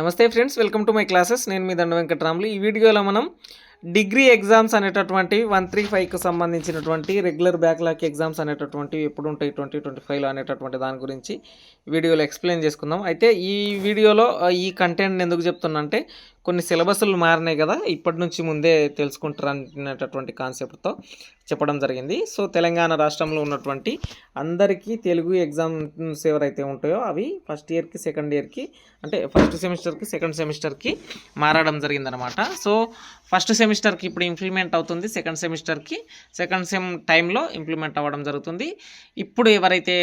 నమస్తే friends welcome to my classes. నేను మీ దండ వెంకటరాములు. ఈ వీడియోలో మనం డిగ్రీ ఎగ్జామ్స్ అనేటటువంటి వన్ త్రీ ఫైవ్కి సంబంధించినటువంటి రెగ్యులర్ బ్యాక్లాగ్ ఎగ్జామ్స్ అనేటటువంటి ఎప్పుడు ఉంటాయి ట్వంటీ ట్వంటీ ఫైవ్లో అనేటటువంటి దాని గురించి వీడియోలో ఎక్స్ప్లెయిన్ చేసుకుందాం. అయితే ఈ వీడియోలో ఈ కంటెంట్ ఎందుకు చెప్తున్నా అంటే కొన్ని సిలబస్లు మారినాయి కదా ఇప్పటి నుంచి ముందే తెలుసుకుంటారనేటటువంటి కాన్సెప్ట్తో చెప్పడం జరిగింది. సో తెలంగాణ రాష్ట్రంలో ఉన్నటువంటి అందరికీ తెలుగు ఎగ్జామ్స్ ఎవరైతే ఉంటాయో అవి ఫస్ట్ ఇయర్కి సెకండ్ ఇయర్కి అంటే ఫస్ట్ సెమిస్టర్కి సెకండ్ సెమిస్టర్కి మారడం జరిగిందనమాట సో ఫస్ట్ సెమిస్టర్కి ఇప్పుడు ఇంప్లిమెంట్ అవుతుంది సెకండ్ సెమిస్టర్కి సెకండ్ సెమ్ టైంలో ఇంప్లిమెంట్ అవ్వడం జరుగుతుంది. ఇప్పుడు ఎవరైతే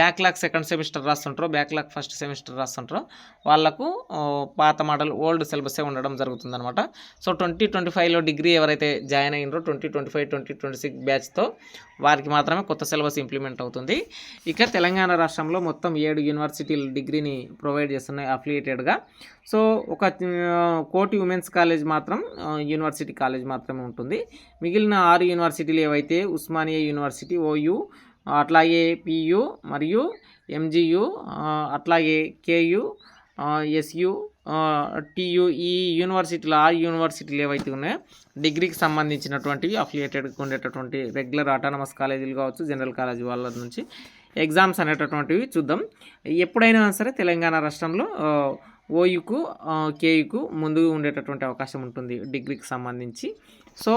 బ్యాక్లాగ్ సెకండ్ సెమిస్టర్ రాస్తుంటారో బ్యాక్లాగ్ ఫస్ట్ సెమిస్టర్ రాస్తుంటారో వాళ్ళకు పాత మోడల్ ఓల్డ్ సిలబస్ ఉండడం జరుగుతుందనమాట సో ట్వంటీ ట్వంటీ ఫైవ్లో డిగ్రీ ఎవరైతే join అయినరో twenty twenty five twenty twenty six బ్యాచ్తో వారికి మాత్రమే కొత్త సిలబస్ ఇంప్లిమెంట్ అవుతుంది. ఇక తెలంగాణ రాష్ట్రంలో మొత్తం ఏడు యూనివర్సిటీలు డిగ్రీని ప్రొవైడ్ చేస్తున్నాయి అఫిలియేటెడ్గా. సో ఒక కోటి ఉమెన్స్ కాలేజ్ మాత్రం యూనివర్సిటీ కాలేజ్ మాత్రమే ఉంటుంది. మిగిలిన ఆరు యూనివర్సిటీలు ఏవైతే ఉస్మానియా యూనివర్సిటీ ఓయూ అట్లాగే పియు మరియు ఎంజియు అట్లాగే కేయు ఎస్యు టీయుఈ ఈ యూనివర్సిటీలు ఆ యూనివర్సిటీలు ఏవైతే ఉన్నాయో డిగ్రీకి సంబంధించినటువంటివి అఫిలియేటెడ్గా ఉండేటటువంటి రెగ్యులర్ ఆటానమస్ కాలేజీలు కావచ్చు జనరల్ కాలేజీ వాళ్ళ నుంచి ఎగ్జామ్స్ అనేటటువంటివి చూద్దాం. ఎప్పుడైనా సరే తెలంగాణ రాష్ట్రంలో ఓయుకు కేయుకు ముందు ఉండేటటువంటి అవకాశం ఉంటుంది డిగ్రీకి సంబంధించి. సో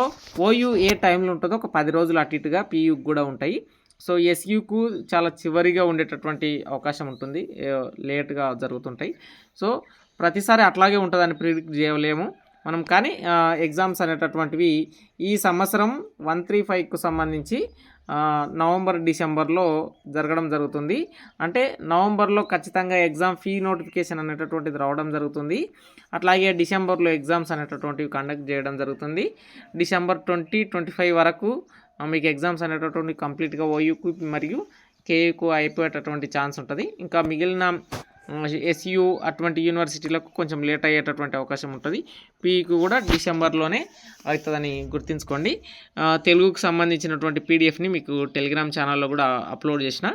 ఓయు ఏ టైంలో ఉంటుందో ఒక పది రోజులు అటు ఇటుగా పీయుకి కూడా ఉంటాయి. సో ఎస్యూకు చాలా చివరిగా ఉండేటటువంటి అవకాశం ఉంటుంది. లేట్గా జరుగుతుంటాయి. సో ప్రతిసారి అట్లాగే ఉంటుందని ప్రిడిక్ట్ చేయలేము. మనం కానీ ఎగ్జామ్స్ అనేటటువంటివి ఈ సంవత్సరం వన్ త్రీ ఫైవ్కు సంబంధించి నవంబర్ డిసెంబర్లో జరగడం జరుగుతుంది. అంటే నవంబర్లో ఖచ్చితంగా ఎగ్జామ్ ఫీ నోటిఫికేషన్ అనేటటువంటిది రావడం జరుగుతుంది. అట్లాగే డిసెంబర్లో ఎగ్జామ్స్ అనేటటువంటివి కండక్ట్ చేయడం జరుగుతుంది. డిసెంబర్ ట్వంటీ ట్వంటీ ఫైవ్ వరకు మీకు ఎగ్జామ్స్ అనేటటువంటి కంప్లీట్గా ఓయూకు మరియు కేయూకు అయిపోయేటటువంటి ఛాన్స్ ఉంటుంది. ఇంకా మిగిలిన ఎస్యు అటువంటి యూనివర్సిటీలకు కొంచెం లేట్ అయ్యేటటువంటి అవకాశం ఉంటుంది. పీఈకి కూడా డిసెంబర్లోనే అవుతుందని గుర్తుంచుకోండి. తెలుగుకు సంబంధించినటువంటి పీడిఎఫ్ని మీకు టెలిగ్రామ్ ఛానల్లో కూడా అప్లోడ్ చేసిన.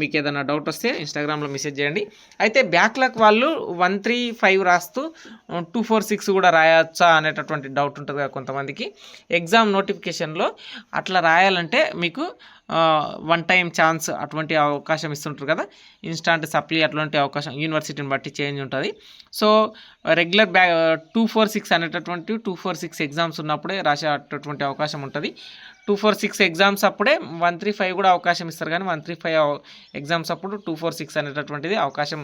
మీకు ఏదైనా డౌట్ వస్తే ఇన్స్టాగ్రామ్లో మెసేజ్ చేయండి. అయితే బ్యాక్లాక్ వాళ్ళు వన్ త్రీ ఫైవ్ రాస్తూ టూ ఫోర్ సిక్స్ కూడా రాయొచ్చా అనేటటువంటి డౌట్ ఉంటుంది కదా కొంతమందికి. ఎగ్జామ్ నోటిఫికేషన్లో అట్లా రాయాలంటే మీకు వన్ టైం ఛాన్స్ అటువంటి అవకాశం ఇస్తుంటారు కదా. ఇన్స్టాంట్ సప్లీ అటువంటి అవకాశం యూనివర్సిటీని బట్టి చేంజ్ ఉంటుంది. సో రెగ్యులర్ బ్యా టూ ఫోర్ సిక్స్ అనేటటువంటి టూ ఫోర్ సిక్స్ ఎగ్జామ్స్ ఉన్నప్పుడే రాసేటటువంటి అవకాశం ఉంటుంది. టూ ఫోర్ సిక్స్ ఎగ్జామ్స్ అప్పుడే వన్ త్రీ ఫైవ్ కూడా అవకాశం ఇస్తారు కానీ వన్ త్రీ ఫైవ్ ఎగ్జామ్స్ అప్పుడు టూ ఫోర్ సిక్స్ అనేటటువంటిది అవకాశం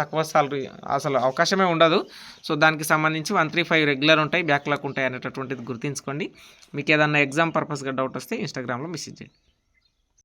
తక్కువ సాలరీ అసలు అవకాశమే ఉండదు. సో దానికి సంబంధించి వన్ త్రీ ఫైవ్ రెగ్యులర్ ఉంటాయి బ్యాక్లాక్ ఉంటాయి అనేటటువంటిది గుర్తుంచుకోండి. మీకు ఏదన్నా ఎగ్జామ్ పర్పస్గా డౌట్ వస్తే ఇన్స్టాగ్రామ్లో మెసేజ్ చేయండి.